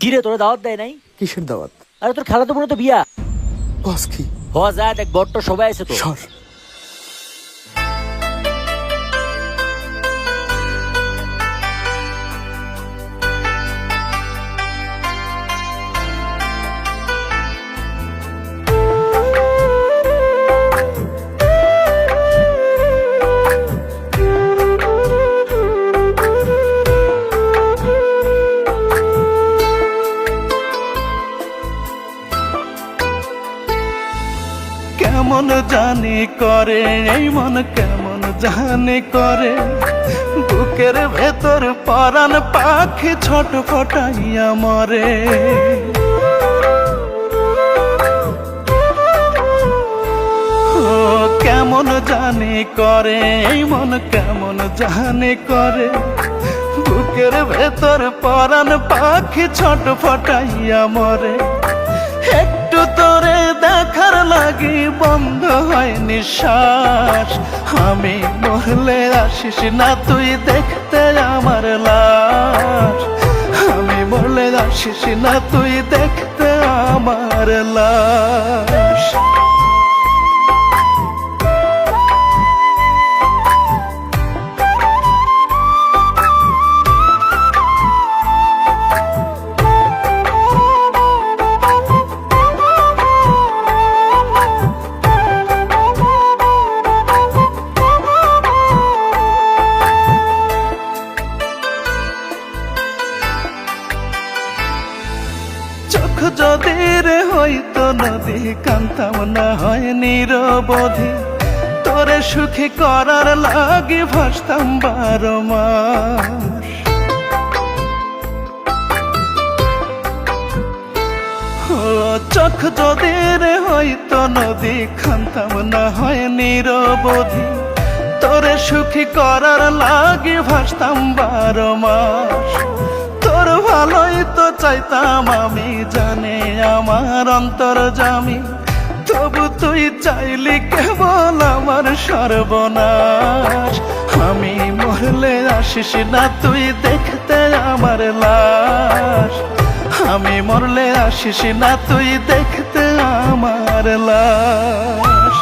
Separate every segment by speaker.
Speaker 1: কিরে তোরা দাওয়াত দেয় নাই?
Speaker 2: কিসের দাওয়াত?
Speaker 1: আরে তোর খেলা তো মনে তো বিয়া।
Speaker 2: বস কি?
Speaker 1: হওয়া যায় দেখ বট্ট সবাই আছে তো।
Speaker 2: সর।
Speaker 3: কেমন জানি করে, এই মন কেমন জানি করে। বুকের ভেতর পরান পাখি ছোট ফটাইয়া মরে কেমন জানি করে, এই মন কেমন জানি করে। বুকের ভেতর পরান পাখি ছোট ফটাইয়া মরে। বন্ধ হয় নিঃশ্বাস। আমি বললে আসিস না, তুই দেখতে আমার লাশ। আমি বললে আসিস না, তুই দেখতে আমার লাশ। হইতো নদী কান্তাম না হয় নিরবধি। তোরে সুখী করার লাগে ভাসতাম বারো মাস। চোখ যদি রে হইতো নদী কান্তাম না হয় নিরবধি। তোরে সুখী করার লাগে ভাসতাম বারো মাস। তো চাইতাম আমি জানে আমার অন্তর জামি। তবু তুই চাইলি কেবল আমার সর্বনাশ। আমি মরলে আসিস না, তুই দেখতে আমার লাশ। আমি মরলে আসিস না, তুই দেখতে আমার লাশ।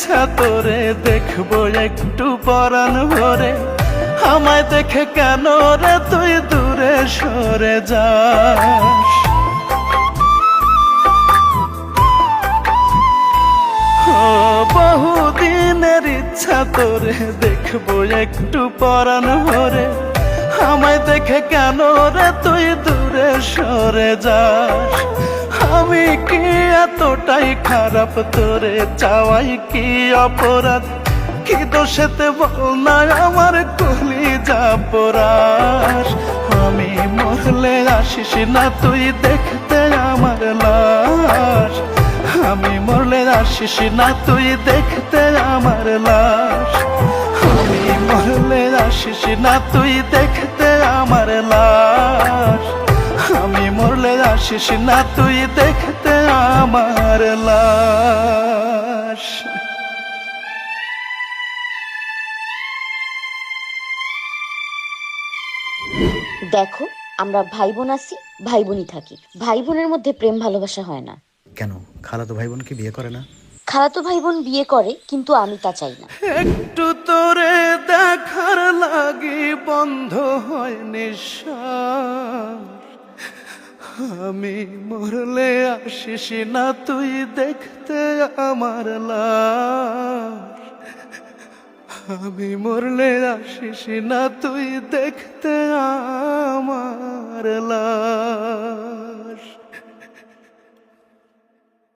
Speaker 3: ইচ্ছা তোরে দেখব একটু পরাণ ভরে। আমায় দেখে কেন রে তুই দূরে সরে যাস? বহুদিনের ইচ্ছা তোরে দেখব একটু পরাণ ভরে। আমায় দেখে কেন রে তুই দূরে সরে যাস? আমি কি এতটাই খারাপ? তোরে চাওয়াই কি অপরাধ? কি দোষেতে বল না আমার কলি যা পরাস আমি মরলে আসিস না, তুই দেখতে আমার লাশ। আমি মরলে আসিস না, তুই দেখতে আমার লাশ। আমি মরলে আসিস না, তুই দেখতে আমার লাশ। আসিস না তুই দেখতে আমার লাশ।
Speaker 4: দেখো আমরা ভাই বোন আছি ভাই বোনই থাকি। ভাই বোনের মধ্যে প্রেম ভালোবাসা হয় না।
Speaker 2: কেন? খালাতো ভাই বোন কি বিয়ে করে না?
Speaker 4: খালাতো ভাই বোন বিয়ে করে কিন্তু আমি তা চাই না।
Speaker 3: একটু তোরে দেখার লাগি বন্ধ হয় নিঃশ্বাস আমি মরলে আসিস না তুই দেখতে আমার লাশ। আমি মরলে আসিস না তুই দেখতে আমার লাশ।